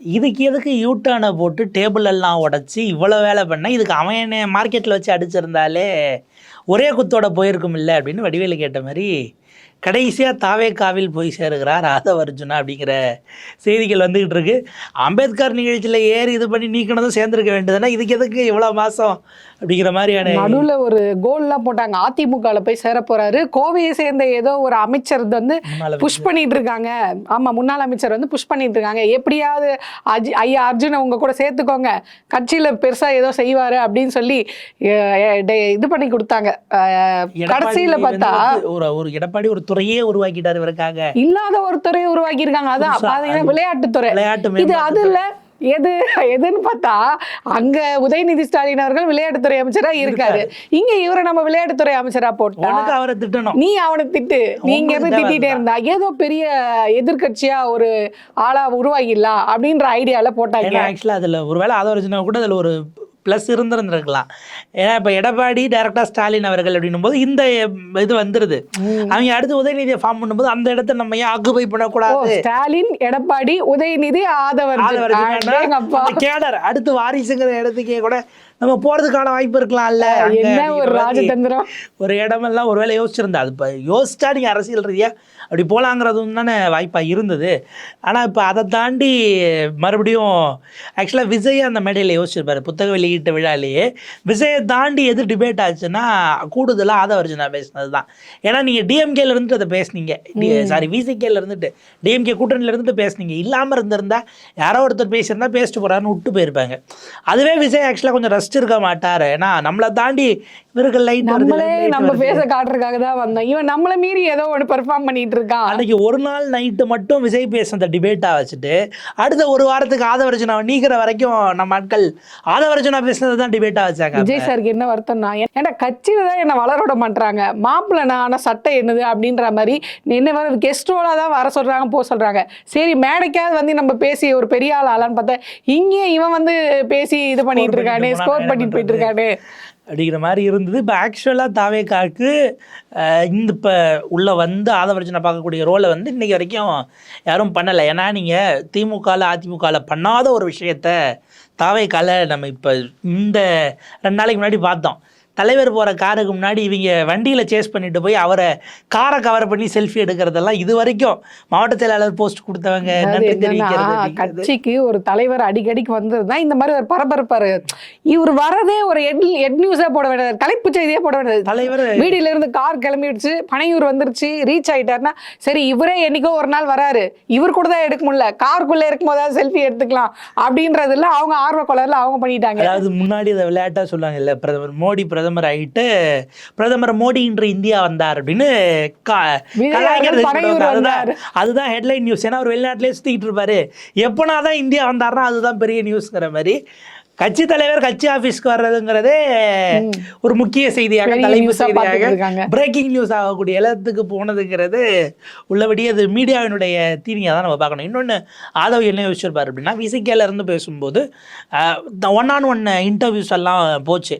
இதுக்கு எதுக்கு யூட்டர்னை போட்டு டேபிள் எல்லாம் உடச்சி இவ்வளோ வேலை பண்ண? இதுக்கு அவன் என்ன மார்க்கெட்டில் வச்சு அடிச்சிருந்தாலே ஒரே குத்தோட போயிருக்கும் இல்லை அப்படின்னு வடிவேலு கேட்ட மாதிரி கடைசியாக தாவேக்காவில் போய் சேருகிறார் ஆதவ அர்ஜுனா அப்படிங்கிற செய்திகள் வந்துக்கிட்டு இருக்கு. அம்பேத்கர் நிகழ்ச்சியில் ஏறி இது பண்ணி நீக்கினதும் சேர்ந்துருக்க வேண்டியதுன்னா இதுக்கு எதுக்கு இவ்வளோ மாதம் அப்படிங்கிற மாதிரியான நடுவுல ஒரு கோல்லாம் போட்டாங்க. அதிமுகல போய் சேர போறாரு. கோவையை சேர்ந்த ஏதோ ஒரு அமைச்சர் வந்து புஷ் பண்ணிட்டு இருக்காங்க. ஆமா முன்னாள் அமைச்சர் வந்து புஷ் பண்ணிட்டு இருக்காங்க. எப்படியாவது அஜி ஐயா அர்ஜுனை உங்க கூட சேர்த்துக்கோங்க. கட்சியில பெருசா ஏதோ செய்வாரு அப்படின்னு சொல்லி இது பண்ணி கொடுத்தாங்க. கடைசியில பார்த்தா ஒரு ஒரு எடப்பாடி ஒரு துறையே உருவாக்கிட்டார் இவருக்காக. இல்லாத ஒரு துறையை உருவாக்கி இருக்காங்க அதான் பாத்தீங்கன்னா விளையாட்டு இது மேம்பாட்டுத்துறை. அது இல்ல எது எதுன்னு பார்த்தா அங்க உதயநிதி ஸ்டாலின் அவர்கள் விளையாட்டுத்துறை அமைச்சரா இருக்காரு. இங்க இவரை நம்ம விளையாட்டுத்துறை அமைச்சரா போட்டா உனக்கு அவரை திட்டணும். நீ அவனை திட்டு. நீங்க இருந்து உங்களுக்கு திட்டிட்டே இருந்தா ஏதோ பெரிய எதிர்க்கட்சியா ஒரு ஆளா உருவாகிடலாம் அப்படின்ற ஐடியால போட்டாங்க. ஏன்னா ஆக்சுவலாக அதில் ஒருவேளை ஆதரவு கூட அதில் ஒரு ப்ளஸ் இருந்திருந்திருக்கலாம். ஏன்னா இப்போ எடப்பாடி டைரக்டா ஸ்டாலின் அவர்கள் அப்படின்னும் போது இந்த இது வந்துருது. அவங்க அடுத்து உதயநிதியை ஃபார்ம் பண்ணும்போது அந்த இடத்த நம்ம ஏன் ஆக்குபை பண்ணக்கூடாது? ஸ்டாலின் எடப்பாடி உதயநிதி ஆதவர் கேடர் அடுத்து வாரிசுங்கிற இடத்துக்கே கூட நம்ம போறதுக்கான வாய்ப்பு இருக்கலாம்ல. என்ன ஒரு ராஜதந்திரம்? ஒரு இடமெல்லாம் ஒருவேளை யோசிச்சிருந்தா அது இப்போ யோசிச்சா நீங்கள் அரசியல் ரீதியா அப்படி போகலாங்கிறதும் தானே வாய்ப்பாக இருந்தது. ஆனால் இப்போ அதை தாண்டி மறுபடியும் ஆக்சுவலாக விஜய் அந்த மேடையில் யோசிச்சிருப்பாரு புத்தக வெளியீட்டு விழாலேயே. விஜயை தாண்டி எது டிபேட் ஆச்சுன்னா கூடுதலாக ஆதவர்ஜனா பேசினது தான் ஏன்னா நீங்கள் டிஎம்கேல இருந்துட்டு அதை பேசுனீங்க. சாரி விசிகேல இருந்துட்டு டிஎம்கே கூட்டணியில இருந்துட்டு பேசுனீங்க. இல்லாமல் இருந்திருந்தா யாரோ ஒருத்தர் பேசியிருந்தா பேசிட்டு போறாருன்னு விட்டு போயிருப்பாங்க. அதுவே விஜய் ஆக்சுவலாக கொஞ்சம் ரசிச்சிருக்க மாட்டார். ஏன்னா நம்மளை தாண்டி இவர்கள் லைட் நம்மளே நம்ம பேச காட்டுறதுக்காக தான் வந்தோம். இவன் நம்மள மீறி ஏதோ ஒன்று பெர்ஃபார்ம் பண்ணிட்டு இருக்கான் அன்னைக்கு ஒரு நாள் நைட்டு மட்டும் விஜய் பேசுனத டிபேட்டாக வச்சுட்டு அடுத்த ஒரு வாரத்துக்கு ஆதவர்ஜுனாவை நீக்கிற வரைக்கும் நம்ம ஆட்கள் ஆதவர்ஜுனா பேசுனதை தான் டிபேட்டாக வச்சாங்க விஜய் சாருக்கு என்ன வருத்தம்னா ஏன்னா கட்சியில தான் என்ன வளர விட மாட்டாங்க மாப்பிள்ளை நான் ஆனா சட்டை என்னது? அப்படின்ற மாதிரி என்ன வர கெஸ்ட் ரோலா தான் வர சொல்றாங்க போக சொல்றாங்க. சரி மேடைக்காவது வந்து நம்ம பேசி ஒரு பெரிய ஆள் ஆளான்னு பார்த்தா இங்கே இவன் வந்து பேசி இது பண்ணிட்டு இருக்கானே ஸ்கோர் பண்ணிட்டு போயிட்டு இருக்கானே அப்படிங்கிற மாதிரி இருந்தது. இப்போ ஆக்சுவலாக தாவேக்காக்கு காக்கு இந்த இப்போ உள்ளே வந்து ஆதவர்ஜனை பார்க்கக்கூடிய ரோலை வந்து இன்றைக்கி வரைக்கும் யாரும் பண்ணலை. ஏன்னா நீங்கள் திமுகவில் அதிமுகவில் பண்ணாத ஒரு விஷயத்த தாவேக்கால நம்ம இப்போ இந்த ரெண்டு நாளைக்கு முன்னாடி பார்த்தோம். தலைவர் போகிற காருக்கு முன்னாடி இவங்க வண்டியில் சேஸ் பண்ணிட்டு போய் அவரை காரை கவர் பண்ணி செல்ஃபி எடுக்கிறதெல்லாம் இது வரைக்கும் மாவட்ட செயலாளர் போஸ்ட் கொடுத்தவங்க. கட்சிக்கு ஒரு தலைவர் அடிக்கடிக்கு வந்ததுதான் இந்த மாதிரி ஒரு பரபரப்பாரு. இவர் வரதே ஒரு எட் நியூஸா போட வேண்டியது தலைப்பு செய்தியே போட வேண்டியது. தலைவர் வீடியில இருந்து கார் கிளம்பிடுச்சு பனையூர் வந்துருச்சு ரீச் ஆயிட்டாருன்னா சரி இவரே என்னைக்கோ ஒரு நாள் வராரு. இவர் கூட தான் எடுக்க முடியல. காருக்குள்ள இருக்கும் போதாவது செல்ஃபி எடுத்துக்கலாம் அப்படின்றதுல அவங்க ஆர்வ கொலர்ல அவங்க பண்ணிட்டாங்க. அதாவது முன்னாடி அதை விளையாட்டா சொல்லுவாங்க இல்ல பிரதமர் மோடி பிரதமர் ஆயிட்டு பிரதமர் மோடி இன்று இந்தியா வந்தார் அப்படின்னு கலாய்க்கிறது அதுதான் ஹெட்லைன் நியூஸ் ஏன்னா அவர் வெளிநாட்டிலே சுத்திக்கிட்டு இருப்பாரு. எப்போனா தான் இந்தியா வந்தாருன்னா அதுதான் பெரிய நியூஸ்ங்கிற மாதிரி. கட்சி தலைவர் கட்சி ஆபீஸ்க்கு வர்றதுங்கிறதே ஒரு முக்கிய செய்தியாக தலைப்பு செய்தியாக. பிரேக்கிங் நியூஸ் ஆகக்கூடிய இடத்துக்கு போனதுங்கிறது உள்ளபடியே அது மீடியாவினுடைய தீனியாக தான் நம்ம பார்க்கணும். இன்னொன்று ஆதவ் என்ன யோசிச்சிருப்பார் அப்படின்னா விசிகேல இருந்து பேசும்போது ஒன் ஆன் ஒன் இன்டர்வியூஸ் எல்லாம் போச்சு.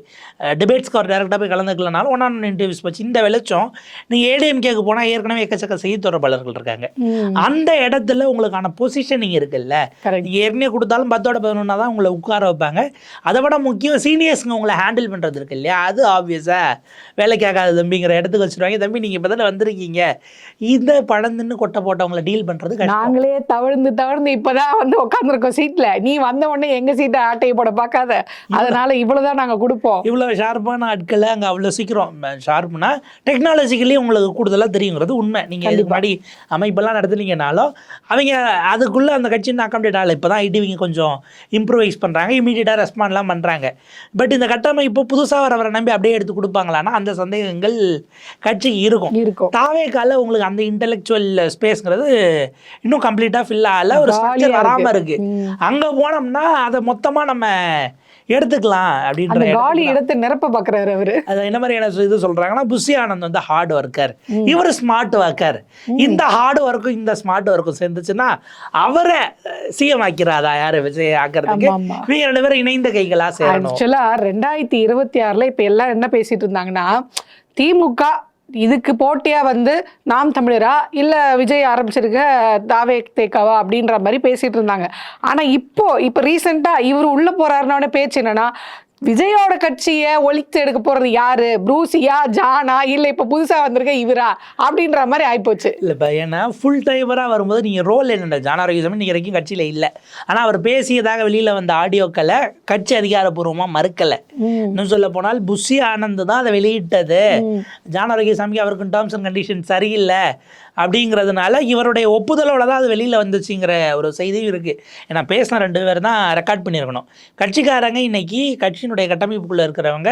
டிபேட்ஸ்க்கு அவர் டேரெக்டாக போய் கலந்துக்கலனாலும் ஒன் ஆன் ஒன் இன்டர்வியூஸ் போச்சு. இந்த வெளிச்சம் நீங்கள் ஏடிஎம்கேக்கு போனால் ஏற்கனவே எக்கச்சக்க செய்தி தொடர்பாளர்கள் இருக்காங்க அந்த இடத்துல உங்களுக்கான பொசிஷனிங் இருக்குல்ல. நீங்கள் ஏற்கனவே கொடுத்தாலும் பத்தோட பதினொன்னா தான் உங்களை உட்கார வைப்பாங்க. அதை விட முக்கியம் சீனியர்ஸுங்க உங்களை ஹேண்டில் பண்ணுறது இருக்கு இல்லையா? அது ஆப்வியஸாக வேலைக்கு ஆகாது தம்பிங்கிற இடத்துக்கு வச்சுருவாங்க. தம்பி நீங்கள் இப்போ தானே வந்திருக்கீங்க. இந்த பழந்துன்னு கொட்டை போட்டவங்களை டீல் பண்ணுறது நாங்களே தவழ்ந்து தவழ்ந்து இப்பதான் வந்து உட்காந்துருக்கோம் சீட்ல நீ வந்த உடனே எங்க சீட்டை ஆட்டையை போட பார்க்காத. அதனால இவ்வளவுதான் நாங்க கொடுப்போம். இவ்வளோ ஷார்ப்பான ஆட்களை அங்கே அவ்வளோ சீக்கிரம். ஷார்ப்னா டெக்னாலஜிக்கலி உங்களுக்கு கூடுதலாக தெரியுங்கிறது உண்மை. நீங்கள் இதுக்கு முன்னாடி அமைப்பெல்லாம் நடத்துனீங்கனாலும் அவங்க அதுக்குள்ளே அந்த கட்சி அக்காமடேட் ஆகலை இப்போ தான் ஐடிவிங்க கொஞ்சம் இம்ப்ரூவைஸ் பண்ணுறாங்க இமீடியட்டாக ரெஸ்பாண்ட்லாம் பண்ணுறாங்க பட் இந்த கட்டமைப்பு புதுசாக வரவரை நம்பி அப்படியே எடுத்து கொடுப்பாங்களான்னா அந்த சந்தேகங்கள் கட்சிக்கு இருக்கும். இருக்கும். தாவே கால உங்களுக்கு அந்த இன்டெலெக்சுவல் ஸ்பேஸ்ங்கிறது இன்னும் கம்ப்ளீட்டாக ஃபில் ஆகல. ஒரு ஸ்ட்ரக்சர் வராமல் இருக்கு. இருக்கு. ம். அங்கே போனோம்னா அதை மொத்தமாக நம்ம எடுத்துக்கலாம் அப்படின்ற காலி. இடத்தை நிரப்ப பாக்குறாரு அவரு. அது என்ன மாதிரியான இது சொல்றாங்கன்னா புஷி ஆனந்த் வந்து ஹார்ட் ஒர்க்கர் இவர் ஸ்மார்ட் ஒர்க்கர் இந்த ஹார்ட் ஒர்க்கும் இந்த ஸ்மார்ட் ஒர்க்கும் சேர்ந்துச்சுன்னா அவரை சிஎம் ஆக்கிறாதா யாரு விஜய் ஆக்கிறதுக்கு. இவங்க ரெண்டு பேரும் இணைந்த கைகளா சேரணும். ஆக்சுவலா ரெண்டாயிரத்தி இருபத்தி ஆறுல இப்ப எல்லாம் என்ன பேசிட்டு இருந்தாங்கன்னா திமுக இதுக்கு போட்டியாக வந்து நாம் தமிழரா? இல்லை விஜய் ஆரம்பிச்சிருக்க தாவே தேக்காவா? அப்படின்ற மாதிரி பேசிகிட்டு இருந்தாங்க. ஆனால் இப்போது இப்போ ரீசெண்டாக இவர் உள்ளே போகிறாருனோட பேச்சு என்னென்னா விஜயோட கட்சியை ஒழித்து எடுக்க போறது யாரு? ப்ரூசியா ஜானா இல்ல இப்ப புதுசா வந்திருக்க இவரா? அப்படின்ற மாதிரி ஆயிப்போச்சு. இல்லைப்பா ஏன்னா ஃபுல் டைமராக வரும்போது நீங்கள் ரோல் என்னென்ன? ஜானாரோகியசாமி நீங்கள் வரைக்கும் கட்சியில் இல்லை. ஆனால் அவர் பேசியதாக வெளியில் வந்த ஆடியோக்களை கட்சி அதிகாரப்பூர்வமாக மறுக்கலை. இன்னும் சொல்ல போனால் புஷி ஆனந்த் தான் அதை வெளியிட்டது. ஜானாரோகியசாமிக்கு அவருக்கு டேர்ம்ஸ் அண்ட் கண்டிஷன் சரியில்லை. அப்படிங்கிறதுனால இவருடைய ஒப்புதலோட தான் அது வெளியில் வந்துச்சுங்கிற ஒரு செய்தியும் இருக்குது ஏன்னா பேசின ரெண்டு பேர் தான் ரெக்கார்ட் பண்ணியிருக்கணும். கட்சிக்காரங்க இன்னைக்கு கட்சியினுடைய கட்டமைப்புக்குள்ளே இருக்கிறவங்க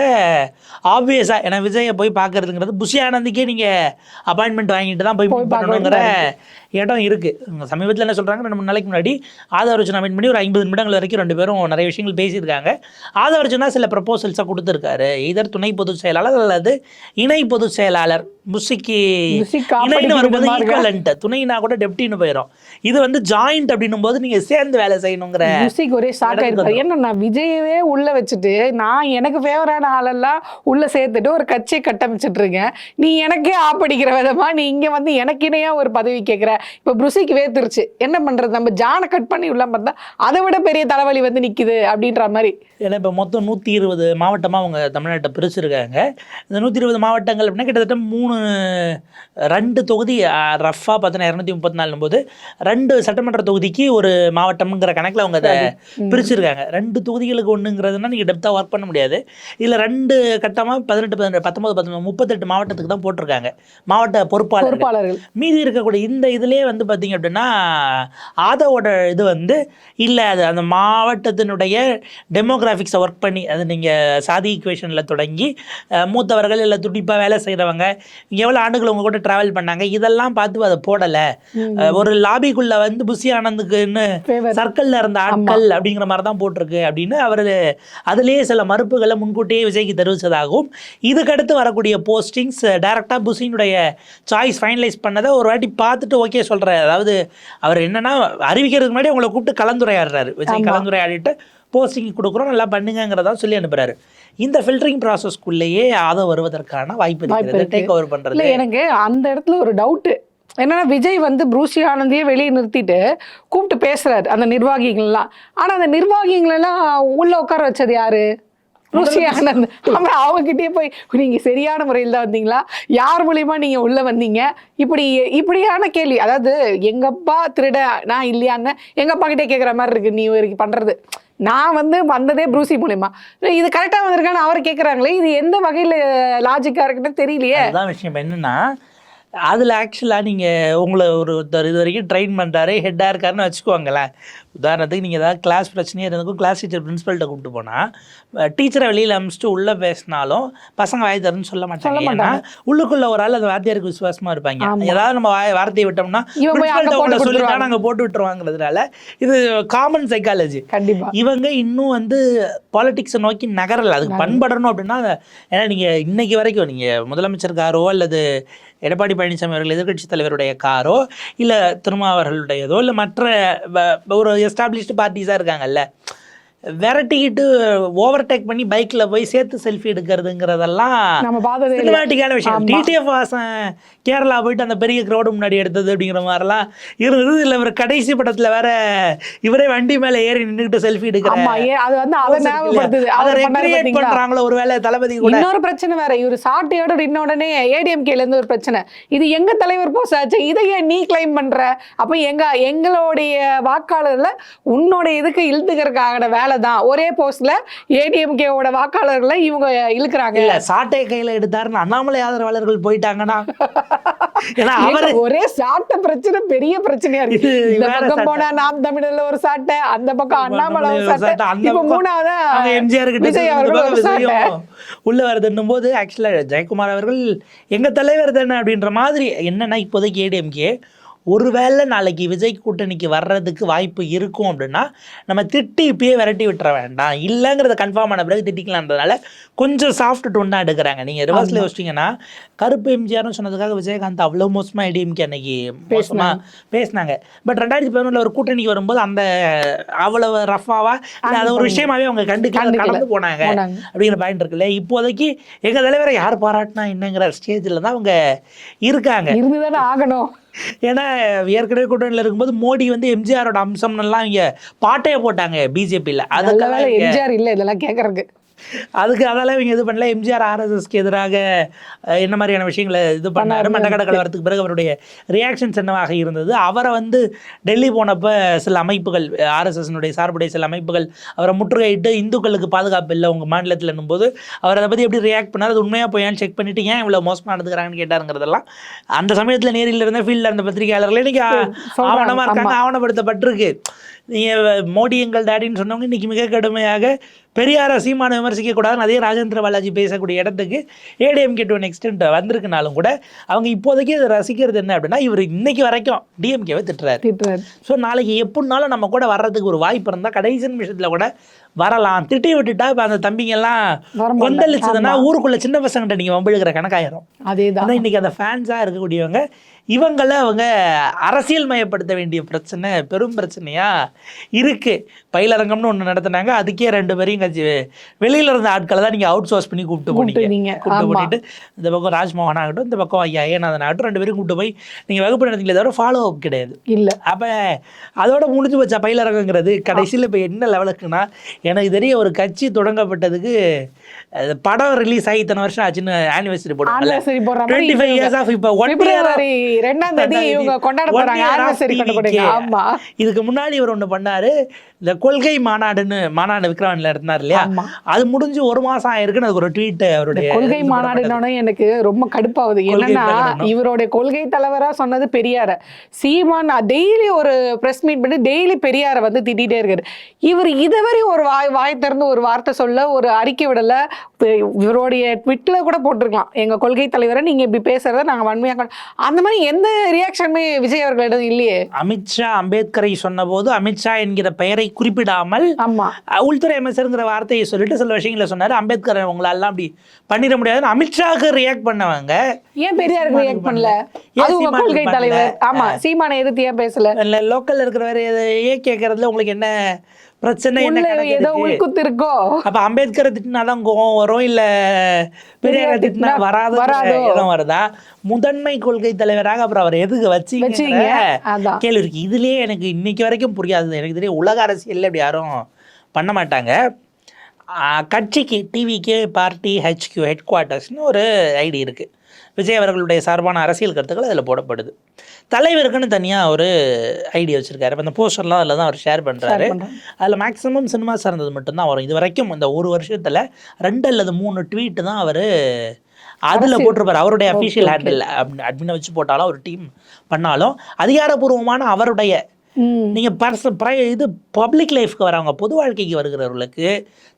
ஆப்வியஸாக ஏன்னா விஜயை போய் பார்க்கறதுங்கிறது புஷி ஆனந்துக்கே நீங்கள் அப்பாயின்மெண்ட் வாங்கிட்டு தான் போய் பண்ணணுங்கிற இடம் இருக்குது சமீபத்தில் என்ன சொல்கிறாங்க ரெண்டு மூணு நாளைக்கு முன்னாடி ஆதவர்ஜனா மீட் பண்ணி ஒரு ஐம்பது நிமிடங்கள் வரைக்கும் ரெண்டு பேரும் நிறைய விஷயங்கள் பேசியிருக்காங்க. ஆதவர்ஜனா சில ப்ரப்போசல்ஸை கொடுத்துருக்காரு. இதர் துணை பொதுச் செயலாளர் அல்லது இணை பொதுச் செயலாளர் இணைன்னு வரும்போது இருக்கா? ஈக்குவலண்ட் துணைனா கூட டெப்டின்னு போயிடும் இது வந்து ஜாயிண்ட் அப்படின்னும் போது நீங்கள் சேர்ந்து வேலை செய்யணுங்கிற முசிக் ஒரே ஷாக் ஆயிருப்பாரு ஏன்னா நான் விஜயவே உள்ள வச்சுட்டு நான் எனக்கு ஃபேவரான ஆளெல்லாம் உள்ள சேர்த்துட்டு ஒரு கட்சியை கட்டமைச்சிட்டு இருக்கேன் நீ எனக்கே ஆப்படிக்கிற விதமா நீ இங்க வந்து எனக்கு இணையா ஒரு பதவி கேட்குற இப்ப புருசிக்கு வேத்துருச்சு என்ன பண்றது? நம்ம ஜானை கட் பண்ணி உள்ள பார்த்தா அதை விட பெரிய தலைவலி வந்து நிக்குது அப்படின்ற மாதிரி. ஏன்னா இப்போ மொத்தம் நூற்றி இருபது மாவட்டமாக அவங்க தமிழ்நாட்டை பிரிச்சிருக்காங்க. இந்த நூற்றி இருபது மாவட்டங்கள் அப்படின்னா கிட்டத்தட்ட மூணு ரெண்டு தொகுதி ரஃபாக பார்த்தோன்னா இரநூத்தி முப்பத்தி நாலு போது ரெண்டு சட்டமன்ற தொகுதிக்கு ஒரு மாவட்டம்ங்கிற கணக்கில் அவங்க அதை பிரிச்சிருக்காங்க. ரெண்டு தொகுதிகளுக்கு ஒன்றுங்கிறதுனா நீங்கள் டெப்த்தாக ஒர்க் பண்ண முடியாது. இதில் ரெண்டு கட்டமாக பதினெட்டு பதினெட்டு பத்தொம்பது பத்தொம்பது முப்பத்தெட்டு மாவட்டத்துக்கு தான் போட்டிருக்காங்க. மாவட்ட பொறுப்பாளர் பொறுப்பாளர்கள். மீதி இருக்கக்கூடிய இந்த இதுலேயே வந்து பார்த்தீங்க அப்படின்னா ஆதவோட இது வந்து இல்லை அது அந்த மாவட்டத்தினுடைய டெமோகிராஃபிக்ஸை ஒர்க் பண்ணி அது நீங்கள் சாதி ஈக்குவேஷனில் தொடங்கி மூத்தவர்கள் இல்லை துடிப்பாக வேலை செய்கிறவங்க எவ்வளோ ஆண்டுகள் உங்க கூட ட்ராவல் பண்ணாங்க இதெல்லாம் பார்த்து அதை போடலை. ஒரு லாபிக்குள்ளே வந்து புஷி ஆனந்துக்குன்னு. சர்க்கிளில் இருந்த ஆட்கள் அப்படிங்கிற மாதிரி தான் போட்டிருக்கு அப்படின்னு அவர் அதுலேயே சில மறுப்புகளை முன்கூட்டியே விஜய்க்கு தெரிவித்ததாகவும் இதுக்கடுத்து வரக்கூடிய போஸ்டிங்ஸ் டைரெக்டாக புஷினுடைய சாய்ஸ் ஃபைனலைஸ் பண்ணதை ஒரு வாட்டி பார்த்துட்டு ஓகே சொல்கிறார் அதாவது அவர் என்னன்னா அறிவிக்கிறதுக்கு முன்னாடி உங்களை கூப்பிட்டு கலந்துரையாடுறாரு. விஜய் கலந்துரையாடிட்டு போஸ்டிங் கொடுக்குறோம் நல்லா பண்ணுங்கிறதா சொல்லி அனுப்புறாரு. இந்த ஃபில்டரிங் ப்ராசஸ்க்குள்ளேயே ஆதம் வருவதற்கான வாய்ப்பு வாய்ப்பு. டேக் ஓவர் பண்ணுறது இல்ல எனக்கு அந்த இடத்துல ஒரு டவுட்டு என்னன்னா விஜய் வந்து ப்ரூசி ஆனந்தையே வெளியே நிறுத்திட்டு கூப்பிட்டு பேசுறாரு அந்த நிர்வாகிகள்லாம். ஆனா அந்த நிர்வாகிகளெல்லாம் உள்ள உட்கார வச்சது யாரு? ருசி ஆனந்த். அப்புறம் அவங்ககிட்டயே போய் நீங்க சரியான முறையில் தான் வந்தீங்களா? யார் மூலியமா நீங்க உள்ள வந்தீங்க? இப்படி இப்படியான கேள்வி. அதாவது எங்கப்பா திருட நான் இல்லையான்னு எங்க அப்பா கிட்டே கேட்குற மாதிரி இருக்கு நீ பண்றது. நான் வந்து வந்ததே ப்ரூசி மூலியமா. இது கரெக்டா வந்திருக்கான்னு அவர் கேட்குறாங்களே இது எந்த வகையில லாஜிக்கா இருக்குன்னு தெரியலையே. அதுதான் விஷயம். என்னன்னா அதில் ஆக்சுவலாக நீங்கள் உங்களை ஒரு ஒருத்தர் இது வரைக்கும் ட்ரெயின் பண்ணுறாரு ஹெட்டாக இருக்காருன்னு வச்சுக்கோங்களேன். உதாரணத்துக்கு நீங்கள் ஏதாவது கிளாஸ் பிரச்சனையாக இருந்ததுக்கும் கிளாஸ் டீச்சர் பிரின்ஸிபல்கிட்ட கூப்பிட்டு போனால் டீச்சரை வெளியில் அனுப்பிச்சிட்டு உள்ளே பேசினாலும் பசங்க வாய் தருன்னு சொல்ல மாட்டாங்க. ஏன்னா உள்ளுக்குள்ள ஒரு ஆள் அந்த வாத்தியாருக்கு விசுவாசமாக இருப்பாங்க. ஏதாவது நம்ம வாய் வார்த்தையை விட்டோம்னா உங்களை சொல்லிட்டா. நாங்கள் போட்டு விட்டுருவாங்கிறதுனால இது காமன் சைக்காலஜி கண்டிப்பா. இவங்க இன்னும் வந்து பாலிடிக்ஸை நோக்கி நகரல. அதுக்கு பண்படணும் அப்படின்னா ஏன்னா நீங்கள் இன்னைக்கு வரைக்கும் நீங்கள் முதலமைச்சர் காரோ அல்லது எடப்பாடி பழனிசாமி அவர்கள் எதிர்க்கட்சி தலைவருடைய காரோ இல்லை திருமாவர்களுடையதோ இல்லை மற்ற ஒரு எஸ்டாப்ளிஷ்டு பார்ட்டிஸாக இருக்காங்கல்ல விரட்டிக்கிட்டு ஓவர்டேக் பண்ணி பைக்கில் போய் சேர்த்து செல்ஃபி எடுக்கிறதுங்கிறதெல்லாம் நம்ம பார்த்ததே சினிமாட்டிக்கான விஷயம். டிடிஎஃப் வாசன் கேரளா போயிட்டு அந்த பெரிய க்ரௌடு முன்னாடி எடுத்தது அப்படிங்கிற மாதிரிலாம் இருந்தது இல்லை இவர் கடைசி படத்தில் வேற இவரே வண்டி மேலே ஏறி நின்றுக்கிட்டு செல்ஃபி எடுக்கிற ஆமா ஏன் அது வந்து அதை ஞாபகப்படுத்துது. அதை ரெக்ரியேட்? பண்றாங்களோ ஒருவேளை தளபதி கூட. இன்னொரு பிரச்சனை வேற. இவர் சாட்டையோட இன்ன உடனே ஏடிஎம்கேல இருந்து ஒரு பிரச்சனை. இது எங்க தலைவர் போஸ்ட் ஆச்சு இதை ஏன் நீ கிளைம் பண்ற? அப்ப எங்க எங்களுடைய வாக்காளர்ல உன்னோட இதுக்கு இழுத்துக்கிறதுக்கான வேலை தான் ஒரே போஸ்ட்ல ஏடிஎம்கேவோட வாக்காளர்களை இவங்க இழுக்கிறாங்க. இல்ல சாட்டை கையில எடுத்தாருன்னு அண்ணாமலை ஆதரவாளர்கள் போயிட்டாங்கன்னா ஒரே சாட்டை பிரச்சனை பெரிய பிரச்சனையா இருக்கு. இந்த பக்கம். போனா நாம் தமிழர்ல ஒரு சாட்டை அந்த பக்கம் அண்ணாமலை ஒரு சாட்டை. இப்ப மூணாவதா எம்ஜிஆர் கிட்ட உள்ள வருதுன்னும் போது ஆக்சுவலா ஜெயக்குமார் அவர்கள் எங்க தலைவர் தானே அப்படின்ற மாதிரி என்னன்னா இப்போதைக்கு ஏடிஎம்கே ஒருவேளை நாளைக்கு விஜய் கூட்டணிக்கு வர்றதுக்கு வாய்ப்பு இருக்கும் அப்படின்னா நம்ம திட்டி இப்பயே விரட்டி விட்டுற வேண்டாம். இல்லைங்கிறத கன்ஃபார்ம் ஆன பிறகு திட்டிக்கலான்றதுனால கொஞ்சம் சாஃப்ட் டோன் தான் எடுக்கிறாங்க. நீங்கள் ரிவர்ஸில் யோசிச்சிங்கன்னா கருப்பு எம்ஜிஆர்னு சொன்னதுக்காக விஜயகாந்த் அவ்வளோ மோசமாக ஏடிஎம்கே அன்னைக்கு மோசமாக பேசினாங்க. பட் ரெண்டாயிரத்தி பதினொன்றில் ஒரு கூட்டணிக்கு வரும்போது அந்த அவ்வளவு ரஃபாவா இல்லை அது ஒரு விஷயமாவே அவங்க கண்டுக்கல. கடந்து போனாங்க. அப்படிங்கிற பாயிண்ட் இருக்குல்ல. இப்போதைக்கு எங்க தலைவரை யார் பாராட்டினா என்னங்கிற ஸ்டேஜில் தான் அவங்க இருக்காங்க. ஆகணும். ஏன்னா ஏற்கனவே கூட்டணியில் இருக்கும்போது மோடி வந்து எம்ஜிஆரோட அம்சம்லாம் இங்க பாட்டையே போட்டாங்க பிஜேபியில் அதுக்காக எம்ஜிஆர் இல்ல இதெல்லாம் கேக்குறதுக்கு. அதுக்கு அதெல்லாம் இவங்க இது பண்ணல. எம்ஜிஆர் ஆர்எஸ்எஸ்க்கு எதிராக என்ன மாதிரியான விஷயங்களை இது பண்ணாரு. மண்டக்கட கலவரத்துக்கு பிறகு அவருடைய ரியாக்ஷன்ஸ் என்னவாக இருந்தது. அவரை வந்து டெல்லி போனப்ப சில அமைப்புகள் ஆர்எஸ்எஸ்னுடைய சார்புடைய சில அமைப்புகள் அவரை முற்றுகையிட்டு இந்துக்களுக்கு பாதுகாப்பு இல்லை உங்கள் மாநிலத்தில் என்னும்போது அவர் அதை பற்றி எப்படி ரியாக்ட் பண்ணார் அது உண்மையாக போயான்னு செக் பண்ணிட்டு ஏன் இவ்வளோ மோசமாக நடந்துக்கிறாங்கன்னு கேட்டாருங்கிறதெல்லாம் அந்த சமயத்தில் நேரில் இருந்த ஃபீல்டில் இருந்த பத்திரிகையாளர்கள் இன்னைக்கு சொல்றாங்க. ஆவணமாக இருக்காங்க ஆவணப்படுத்தப்பட்டிருக்கு. நீங்கள் மோடி எங்கள் டேடின்னு சொன்னவங்க இன்னைக்கு மிக கடுமையாக பெரியார சீமான விமர்சிக்க கூடாதுன்னு அதே ராஜேந்திர பாலாஜி பேசக்கூடிய இடத்துக்கு ஏடிஎம்கே டு எக்ஸ்டென்ட் வந்திருக்குனாலும் கூட அவங்க இப்போதைக்கு அதை ரசிக்கிறது என்ன அப்படின்னா இவர் இன்னைக்கு வரைக்கும் டிஎம்கேவை திட்டுறாரு. ஸோ நாளைக்கு எப்படினாலும் நம்ம கூட வர்றதுக்கு ஒரு வாய்ப்பு இருந்தால் கடைசி நிமிஷத்தில் கூட வரலாம். திட்டி விட்டுட்டா இப்போ அந்த தம்பிங்கெல்லாம். கொந்தளிச்சதுன்னா ஊருக்குள்ள சின்ன பசங்கிட்ட நீங்கள் வம்பிழுக்கிற கணக்காயிரும். அதேதான். ஆனால் இன்னைக்கு அந்த ஃபேன்ஸாக இருக்கக்கூடியவங்க இவங்கள அவங்க அரசியல் மயப்படுத்த வேண்டிய பிரச்சனை பெரும் பிரச்சனையாக இருக்குது பயிலரங்கம்னு ஒன்று நடத்துனாங்க. அதுக்கே ரெண்டு பேரையும் கட்சி வெளியில இருந்த ஆட்களை தான் நீங்கள் அவுட் சோர்ஸ் பண்ணி கூப்பிட்டு போனீங்க. கூப்பிட்டு. போனிட்டு இந்த பக்கம் ராஜ்மோகன் ஆகட்டும் இந்த பக்கம் ஐயா ஏனாதன் ஆகட்டும் ரெண்டு பேரும் கூப்பிட்டு போய் நீங்கள் வகுப்பு நடத்தீங்களே தவிர ஃபாலோ அப் கிடையாது. இல்ல. அப்போ அதோட முடிஞ்சு வச்ச பயிலரங்கங்கிறது? கடைசியில் இப்போ என்ன லெவலுக்குன்னா எனக்கு தெரிய ஒரு கட்சி தொடங்கப்பட்டதுக்கு படம் ரிலீஸ் ஆகி இத்தனை வருஷம் ஆச்சுன்னு ஆனிவர்சரி போடுவாங்கல்ல? ஆனிவர்சரி போடுற மாதிரி டுவெண்ட்டி ஃபைவ் இயர்ஸ் ஆஃப் இப்போ ஒன் பிப்ரவரி ரெண்டாம் தேதி இவங்க கொண்டாட போறாங்க. ஆமா. இதுக்கு முன்னாடி இவர் ஒன்று பண்ணாரு. இந்த கொள்கை மாநாடுன்னு மாநாடு விக்ரவாணியில் இருந்தார் இல்லையா. அது முடிஞ்சு ஒரு மாசம் ஆயிருக்குன்னு அதுக்கு ஒரு ட்வீட் அவருடைய கொள்கை இது மாநாடுனோட எனக்கு ரொம்ப கடுப்பாகுது. என்னன்னா. இவருடைய கொள்கை தலைவரா சொன்னது பெரியார. சீமான் டெய்லி ஒரு பிரஸ் மீட் பண்ணி டெய்லி பெரியார வந்து திட்டிகிட்டே இருக்காரு. இவர் இதுவரை ஒரு வாய் வாய் திறந்து ஒரு வார்த்தை சொல்ல ஒரு அறிக்கை விடல இவருடைய ட்விட்ல கூட போட்டிருக்கலாம். எங்க கொள்கை தலைவரை நீங்க இப்படி பேசுறத நாங்க வன்மையா கொண்டு- அந்த மாதிரி எந்த ரியாக்ஷனுமே விஜய் அவர்களிடம் இல்லையே? அமித்ஷா அம்பேத்கரை சொன்னபோது அமித்ஷா என்கிற பெயரை குறிப்பிடாமல் ஆமா. அஹ், உள்துறை அமைச்சருங்கிற வார்த்தையை சொல்லிட்டு சில விஷயங்களை சொன்னாரு. அம்பேத்கர் உங்களாலாம் அப்படி பண்ணிட முடியாதுன்னு அமித்ஷாவுக்கு ரியாக்ட் பண்ணவங்க. ஏன் பெரியாருக்கு ரியாக்ட் பண்ணல? அது உங்க சீமானுக்கு கொள்கை? தலைவர். ஆமா சீமானை எதிர்த்து ஏன் பேசல? இல்லை லோக்கல்ல இருக்கிறவர் ஏன் கேட்கறதுல உங்களுக்கு என்ன பிரச்சனை என்ன ஏதோ? உள்குத்து இருக்கோ அப்ப அம்பேத்கரை திட்டினாதான் கோவம் வரும் இல்ல பெரியாரை திட்டினா வராத? இடம் வருதா? முதன்மை கொள்கை தலைவராக அப்புறம் அவர் எதுக்கு வச்சீங்க? கேள்வி இருக்கு. இதுலயே எனக்கு இன்னைக்கு வரைக்கும் புரியாது. எனக்கு தெரியும் உலக அரசியல்ல இப்படி யாரும் பண்ண மாட்டாங்க. கட்சிக்கு டிவிகே பார்ட்டி ஹெச்கியூ ஹெட் குவார்ட்டர்ஸ்னு ஒரு ஐடி இருக்குது விஜய் அவர்களுடைய சார்பான அரசியல் கருத்துக்கள் அதில் போடப்படுது தலைவருக்குன்னு தனியாக ஒரு ஐடி வச்சுருக்காரு இப்போ அந்த போஸ்டர்லாம் அதில் தான் அவர் ஷேர் பண்ணுறாரு. அதில் மேக்ஸிமம் சினிமா சார்ந்தது மட்டும்தான் வரும் இது வரைக்கும் இந்த ஒரு வருஷத்தில் ரெண்டு அல்லது மூணு ட்வீட் தான் அவர் அதில். போட்டிருப்பார் அவருடைய அஃபிஷியல். ஹேண்டில் அட்மினை வச்சு போட்டாலும் ஒரு டீம் பண்ணாலும் அதிகாரப்பூர்வமான அவருடைய. நீங்கள் பர்ச ப்ரை இது பப்ளிக் லைஃப்க்கு வரவங்க பொது வாழ்க்கைக்கு வருகிறவர்களுக்கு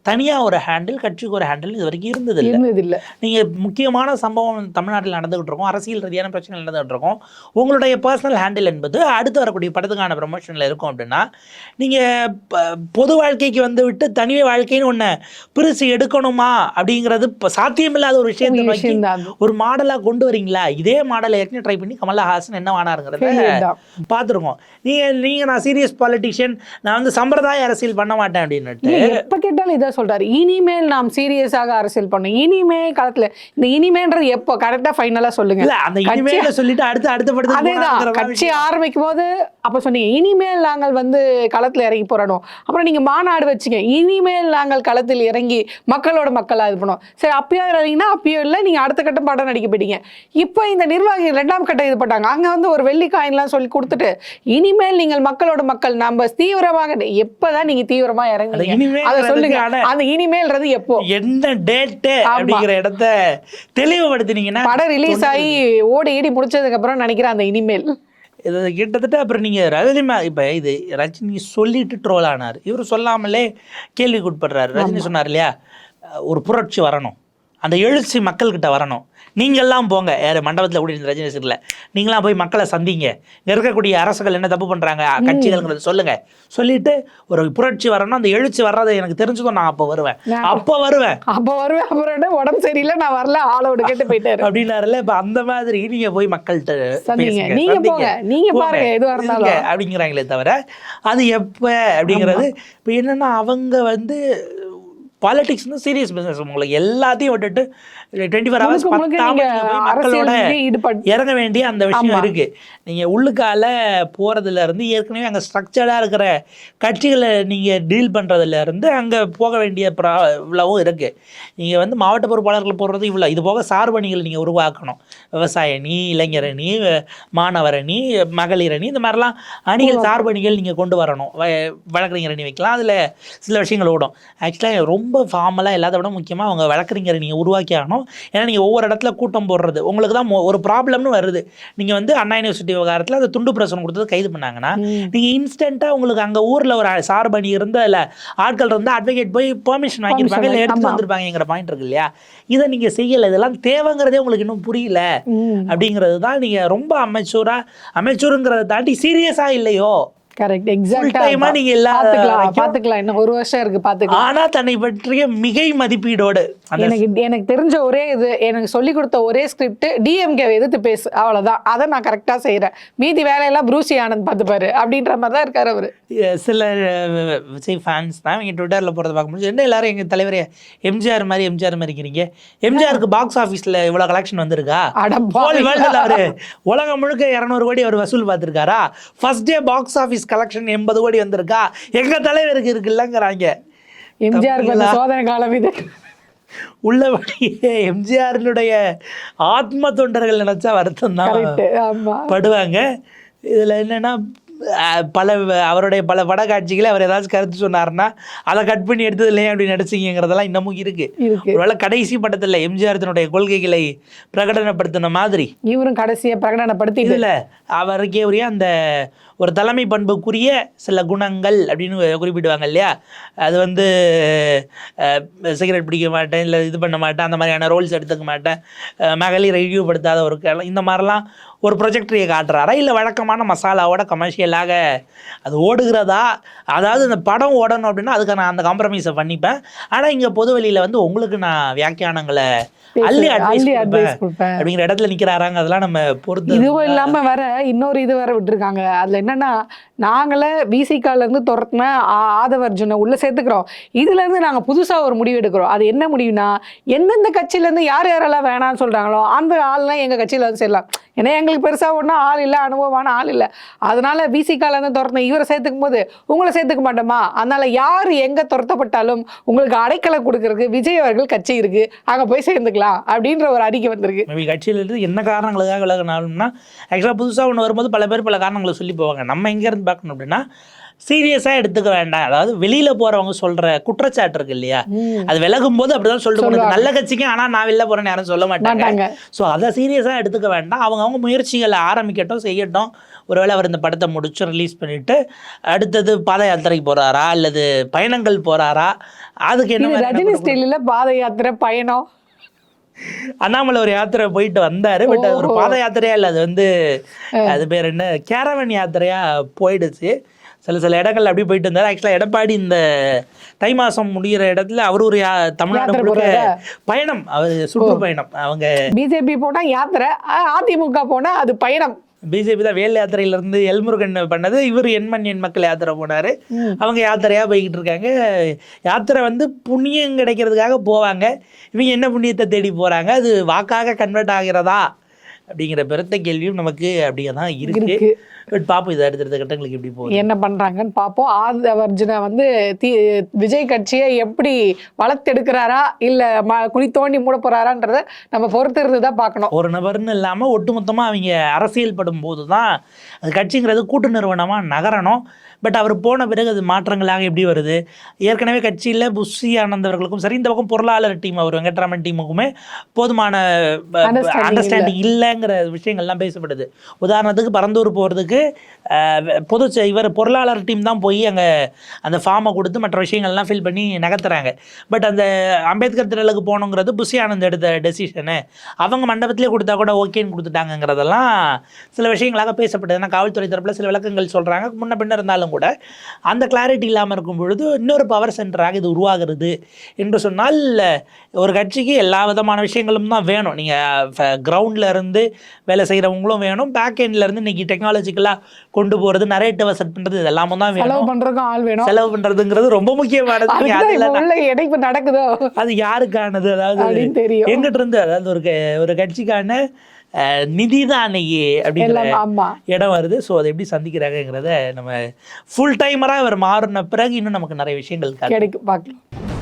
தனியாக ஒரு ஹேண்டில் கட்சிக்கு ஒரு ஹேண்டில் இது வரைக்கும் இருந்தது இல்ல நீங்கள் முக்கியமான சம்பவம் தமிழ்நாட்டில் நடந்துகிட்டு இருக்கும் அரசியல் ரீதியான பிரச்சனை நடந்துகிட்டு இருக்கும். உங்களுடைய பர்சனல் ஹேண்டில் என்பது அடுத்து வரக்கூடிய படத்துக்கான ப்ரமோஷனில் இருக்கும் அப்படின்னா நீங்கள் பொது வாழ்க்கைக்கு வந்து விட்டு தனி வாழ்க்கைன்னு ஒன்று பிரித்து எடுக்கணுமா அப்படிங்கிறது இப்போ சாத்தியமில்லாத ஒரு விஷயத்தை நோக்கி. ஒரு மாடலாக கொண்டு வரீங்களா? இதே மாடலை ஏற்கனவே ட்ரை பண்ணி கமலஹாசன் என்ன வானாருங்கிறத. பார்த்துருக்கோம் நீங்கள் நீங்கள் நான் சீரியஸ் பாலிட்டிஷியன் நான் வந்து சம்பிரதாய அரசியல் பண்ண மாட்டேன் அப்படின்னுட்டு எப்ப கேட்டாலும் இதான் சொல்றாரு. இனிமேல் நாம் சீரியஸாக அரசியல் பண்ணணும். இனிமே காலத்துல இந்த இனிமேன்றது எப்போ? கரெக்டா ஃபைனலா சொல்லுங்க. அந்த சொல்லிட்டு அடுத்து அடுத்த மாதிரி கட்சி ஆரம்பிக்கும் போது அப்ப சொன்னீங்க இனிமேல் நாங்கள் வந்து களத்துல இறங்கி போறணும் அப்புறம் நீங்க மாநாடு வச்சீங்க. இனிமேல் நாங்கள் களத்தில் இறங்கி மக்களோட மக்களா இது பண்ணுவோம். சரி அப்பயோ இறங்கினா அப்பயோ இல்லை நீங்க அடுத்த கட்டம் படம் நடிக்க போயிட்டீங்க. இப்போ இந்த நிர்வாகி ரெண்டாம் கட்டம் இது பண்ணாங்க அங்க வந்து ஒரு வெள்ளி காயின்லாம் சொல்லி கொடுத்துட்டு இனிமேல் நீங்கள் மக்களோட மக்கள் நம்ம தீவிரமாக எப்பதான் நீங்க தீவிரமா அந்த இறங்குறீங்க இனிமேல் அதை சொல்லுங்க. அந்த இனிமேல்ன்றது எப்போ? என்ன டேட்டு. அப்படிங்கிற இடத்த தெளிவுபடுத்தினீங்கன்னா படம் ரிலீஸ் ஆகி ஓடி ஈடி முடிச்சதுக்கு அப்புறம் நினைக்கிறேன் அந்த இனிமேல். இது கிட்டத்தட்ட அப்புறம் நீங்கள் ரஜினி மா இப்போ இது ரஜினி சொல்லிட்டு ட்ரோல் ஆனார். இவர் சொல்லாமலே கேள்விக்கு உட்படுறாரு ரஜினி சொன்னார் இல்லையா? ஒரு புரட்சி வரணும். அந்த எழுச்சி மக்கள்கிட்ட வரணும். நீங்கள்லாம் போங்க. யார் மண்டபத்தில் கூடி இருந்த நீங்களாம் போய் மக்களை சந்திங்க. இங்க இருக்கக்கூடிய அரசுகள் என்ன தப்பு பண்ணுறாங்க கட்சிகள்ங்கிறத சொல்லுங்க. சொல்லிட்டு ஒரு புரட்சி வரணும். அந்த எழுச்சி வர்றதை எனக்கு தெரிஞ்சதும் நான் அப்போ வருவேன். அப்போ வருவேன். அப்ப வருவேன். அப்புறம் உடம்பு சரியில்லை. நான் வரல. ஆளோட கேட்டு போயிட்டாரு. அப்படின்னாருல. இப்போ அந்த மாதிரி நீங்க போய் மக்கள்கிட்ட நீங்க. போங்க. நீங்க போங்க, பாருங்க எதுவா இருங்க இருந்தாலும். அப்படிங்கிறாங்களே தவிர அது எப்போ அப்படிங்கிறது இப்போ என்னன்னா அவங்க வந்து பாலிடிக்ஸ்னு சீரியஸ் பிஸ்னஸ் உங்களுக்கு எல்லாத்தையும் விட்டுட்டு டுவெண்ட்டி ஃபோர் ஹவர்ஸ் மக்களோட இறங்க வேண்டிய அந்த விஷயம். இருக்கு. நீங்க உள்ளுக்கால போறதுல இருந்து ஏற்கனவே அங்க ஸ்ட்ரக்சர்டா இருக்கிற கட்சிகளை நீங்க டீல் பண்றதுல இருந்து அங்க போக வேண்டிய ப்ரா இவ்வளவும் இருக்கு. நீங்க வந்து மாவட்ட பொறுப்பாளர்கள் போடுறது இவ்வளோ இது போக சார்பணிகள் நீங்க உருவாக்கணும். விவசாய அணி இளைஞர் அணி வ- மாணவர் அணி மகளிர் அணி இந்த மாதிரிலாம் அணிகள் சார்பணிகள் நீங்க கொண்டு வரணும். வழக்கறிஞர் அணி வைக்கலாம். அதுல சில விஷயங்கள் ஓடும். ஆக்சுவலாக ரொம்ப ஃபார்மலாக எல்லாத்த விட முக்கியமாக அவங்க வழக்கறிஞரை நீங்கள் உருவாக்கி ஆகணும் ஏன்னா நீங்கள் ஒவ்வொரு இடத்துல கூட்டம் போடுறது. உங்களுக்கு தான் ஒரு ப்ராப்ளம்னு வருது. நீங்கள் வந்து அண்ணா யூனிவர்சிட்டி விவகாரத்தில் அந்த துண்டு பிரசனம் கொடுத்தது கைது பண்ணாங்கன்னா. நீங்கள் இன்ஸ்டண்ட்டாக உங்களுக்கு அங்கே ஊரில் ஒரு சார்பணி இருந்து அதில் ஆட்கள் இருந்து அட்வொகேட் போய் பெர்மிஷன் வாங்கியிருப்பாங்க இல்லை எடுத்து. வந்திருப்பாங்கங்கிற பாயிண்ட் இருக்கு இல்லையா? இதை நீங்கள் செய்யலை. இதெல்லாம் தேவைங்கிறதே உங்களுக்கு இன்னும் புரியல. அப்படிங்கிறது தான் நீங்கள் ரொம்ப அமைச்சூராக அமைச்சூருங்கிறத தாண்டி சீரியஸாக இல்லையோ? கரெக்ட் எக்ஸாக்டா டைமாக நீங்கள் எல்லா பாத்துக்கலாம் இன்னும் ஒரு வருஷம் இருக்கு பாத்துக்கலாம். ஆனா தன்னை பற்றிய மிகை மதிப்பீடோடு. எனக்கு எனக்கு தெரிஞ்ச ஒரே இது எனக்கு சொல்லி கொடுத்த ஒரே ஸ்கிரிப்ட் டிஎம்கே எதிர்த்து பேசு அவ்வளவுதான். அதை நான் கரெக்டா செய்றேன். மீதி வேலையெல்லாம் ப்ரூசி ஆனந்த் பார்த்துப்பாரு அப்படின்ற மாதிரி தான் இருக்காரு அவரு. சில விஜய் ஃபேன்ஸ் தான். இவங்க ட்விட்டரில் போகிறத பார்க்கும்போது என்ன எல்லாரும் எங்கள் தலைவரே எம்ஜிஆர் மாதிரி எம்ஜிஆர் மாதிரி இருக்கிறீங்க எம்ஜிஆருக்கு பாக்ஸ் ஆஃபீஸில் இவ்வளோ கலெக்ஷன் வந்திருக்கா? ஹோல் வேர்ல்டில் அவர். உலகம் முழுக்க இரநூறு கோடி அவர் வசூல் பார்த்துருக்காரா? First day box office collection எண்பது கோடி வந்திருக்கா? எங்கள் தலைவருக்கு இருக்குல்லங்கிறாங்க. எம்ஜிஆருக்கு வந்த சோதனை காலம் இது. உள்ளபடியே எம்ஜிஆரினுடைய ஆத்ம தொண்டர்கள் நினைச்சா வருத்தம் தான் படுவாங்க. இதில் என்னென்னா பல அவருடைய பல பட காட்சிகளை அவர் ஏதாச்சும் கருத்து சொன்னார்னா அதை கட் பண்ணி எடுத்தது இல்லையா அப்படி நடிச்சிங்கிறதெல்லாம் இன்னமும் இருக்கு. ஒருவேளை கடைசி படத்தில் எம்ஜிஆர் தன்னுடைய கொள்கைகளை பிரகடனப்படுத்தின மாதிரி. இவரும் கடைசியா பிரகடனப்படுத்திட்டு. இதில் அவருக்கே உரிய அந்த ஒரு தலைமை பண்புக்குரிய சில குணங்கள் அப்படின்னு குறிப்பிடுவாங்க இல்லையா? அது வந்து சிகரெட் பிடிக்க மாட்டேன் இல்லை இது பண்ண மாட்டேன் அந்த மாதிரியான ரோல்ஸ் எடுத்துக்க மாட்டேன். மகளிர் மகளிரை இழிவுபடுத்தாத ஒரு இந்த மாதிரிலாம் ஒரு ப்ரொஜெக்டரியை காட்டுறாரா? இல்லை வழக்கமான மசாலாவோட கமர்ஷியலாக அது ஓடுகிறதா? அதாவது இந்த படம் ஓடணும் அப்படின்னா அதுக்கு நான் அந்த காம்ப்ரமைஸை பண்ணிப்பேன். ஆனால் இங்கே பொதுவெளியில் வந்து உங்களுக்கு நான் வியாக்கியானங்களை அள்ளி அட்வைஸ் அப்படிங்கிற இடத்துல நிற்கிறாராங்க அதெல்லாம் நம்ம பொறுத்து இதுவும் இல்லாம வேற இன்னொரு இது வேற விட்டுருக்காங்க. அதுல என்னன்னா நாங்களே விசிகால இருந்து துரத்துன ஆதவர்ஜுனை உள்ள சேர்த்துக்கிறோம். இதுல இருந்து நாங்க புதுசா ஒரு முடிவு எடுக்கிறோம். அது என்ன முடிவுனா எந்தெந்த கட்சியில இருந்து யார் யாரெல்லாம் வேணாம்னு சொல்றாங்களோ அந்த ஆள்லாம் எங்க கட்சியில வந்து சேரலாம். ஏன்னா எங்களுக்கு பெருசாக ஒன்றும் ஆள் இல்லை அனுபவமான ஆள் இல்லை. அதனால விசிகால இருந்து இவரை சேர்த்துக்கும் போது உங்களை சேர்த்துக்க மாட்டோமா? அதனால் யார் எங்கே துரத்தப்பட்டாலும் உங்களுக்கு அடைக்கலை கொடுக்கறதுக்கு விஜய் அவர்கள் கட்சி இருக்கு. அங்கே போய் சேர்ந்துக்கலாம் அப்படின்ற ஒரு அறிக்கை வந்திருக்கு. மேபி கட்சியிலிருந்து என்ன காரணங்களுக்காக விலகினாலும்னா ஆக்சுவலாக புதுசாக ஒன்று வரும்போது பல பேர் பல காரணங்களை சொல்லி போவாங்க. நம்ம எங்கேருந்து பார்க்கணும் அப்படின்னா சீரியஸாக எடுத்துக்க வேண்டாம். அதாவது வெளியில் போகிறவங்க சொல்கிற குற்றச்சாட்டு இருக்கு இல்லையா. அது விலகும் போது அப்படிதான் சொல்லிட்டு போனது. நல்ல கட்சிக்கு ஆனால் நான் வெளில போகிறேன்னு யாரும் சொல்ல மாட்டாங்க. ஸோ அதை சீரியஸாக எடுத்துக்க வேண்டாம். அவங்க அவங்க முயற்சிகளை ஆரம்பிக்கட்டும் செய்யட்டும். ஒருவேளை அவர் இந்த படத்தை முடிச்சு ரிலீஸ் பண்ணிட்டு அடுத்தது பாத யாத்திரைக்கு போகிறாரா அல்லது பயணங்கள் போகிறாரா அதுக்கு என்ன ரஜினி? ஸ்டைலில் பாத யாத்திரை பயணம். அண்ணாமலை ஒரு யாத்திரை போயிட்டு வந்தாரு. பட் அது ஒரு பாத யாத்திரையா? இல்லை அது வந்து அது பேர் என்ன? கேரவன் யாத்திரையா போயிடுச்சு. சில சில இடங்கள்ல அப்படியே போயிட்டு வந்தாரு ஆக்சுவலாக எடப்பாடி இந்த தை மாசம் முடிகிற இடத்துல அவர் ஒரு தமிழ்நாடு முழுக்க? பயணம். அவர் சுற்றுப்பயணம். அவங்க பிஜேபி போனா யாத்திரை அதிமுக போனா அது பயணம். பிஜேபி தான் வேல் யாத்திரையிலேருந்து எல்முருகன் பண்ணது. இவர் எண்மண் எண் மக்கள் யாத்திரை போனார். அவங்க யாத்திரையாக போய்கிட்டு இருக்காங்க. யாத்திரை வந்து புண்ணியம் கிடைக்கிறதுக்காக போவாங்க. இவங்க என்ன புண்ணியத்தை தேடி போகிறாங்க அது வாக்காக கன்வெர்ட் ஆகிறதா? அப்படிங்கிற பெருத்த கேள்வியும் நமக்கு அப்படியே தான் இருக்கு. பட் பார்ப்போம் இது அடுத்தடுத்த கட்டங்களுக்கு எப்படி போகுது? என்ன பண்றாங்கன்னு பார்ப்போம் ஆதவர்ஜுனை வந்து தி விஜய் கட்சியை எப்படி வளர்த்தெடுக்கிறாரா இல்ல ம குழி தோண்டி மூட போறாரான்றத நம்ம பொறுத்து இருந்து தான் பார்க்கணும். ஒரு நபர்னு இல்லாமல் ஒட்டுமொத்தமாக அவங்க அரசியல் படும் போது தான் அது கட்சிங்கிறது கூட்டு நிறுவனமாக நகரணும். பட் அவர் போன பிறகு அது மாற்றங்களாக எப்படி வருது? ஏற்கனவே கட்சியில் புஷி ஆனந்த் அவர்களுக்கும் சரி இந்த பக்கம் பொருளாளர் டீம் அவர் வெங்கட்ராமன் டீமுக்குமே போதுமான அண்டர்ஸ்டாண்டிங் இல்லைங்கிற விஷயங்கள்லாம் பேசப்படுது. உதாரணத்துக்கு பரந்தூர் போகிறதுக்கு பொது இவர் பொருளாளர் டீம் தான் போய் அங்கே அந்த ஃபார்மை கொடுத்து மற்ற விஷயங்கள்லாம் ஃபில் பண்ணி நகர்த்துறாங்க. பட் அந்த அம்பேத்கர் திடலுக்கு போகணுங்கிறது புஷி ஆனந்த் எடுத்த டெசிஷனு அவங்க மண்டபத்திலே கொடுத்தா கூட ஓகேன்னு கொடுத்துட்டாங்கங்கிறதெல்லாம் சில விஷயங்களாக பேசப்பட்டது. ஏன்னா காவல்துறை தரப்பில் சில விளக்கங்கள் சொல்கிறாங்க முன்ன பின்ன இருந்தாலும் கூட அந்த கிளாரிட்டி இல்லாமல் இருக்கும் பொழுது இன்னொரு பவர் சென்டராக இது உருவாகிறது என்று சொன்னால் ஒரு கட்சிக்கு எல்லா விதமான விஷயங்களும் தான் வேணும். நீங்கள் கிரவுண்டில் இருந்து வேலை செய்கிறவங்களும் வேணும். பேக் எண்ட்லேருந்து இன்றைக்கி டெக்னாலஜிக்கலாக டெக்னாலஜிக்கலாக கொண்டு போகிறது நரேட்டிவை செட் பண்ணுறது இது எல்லாமும் தான் வேணும். பண்றதுக்கும் ஆள் வேணும். செலவு பண்ணுறதுங்கிறது ரொம்ப முக்கியமானது. இடைப்பு நடக்குதோ? அது யாருக்கானது? அதாவது எங்கிட்ட இருந்து அதாவது ஒரு ஒரு கட்சிக்கான நிதி தான் அன்னைக்கு அப்படிங்கிற இடம் வருது. ஸோ அதை எப்படி சந்திக்கிறாங்கங்கிறத நம்ம ஃபுல் டைமராக இவர் மாறின பிறகு இன்னும் நமக்கு நிறைய விஷயங்கள். கிடைக்கும். பார்க்கலாம்.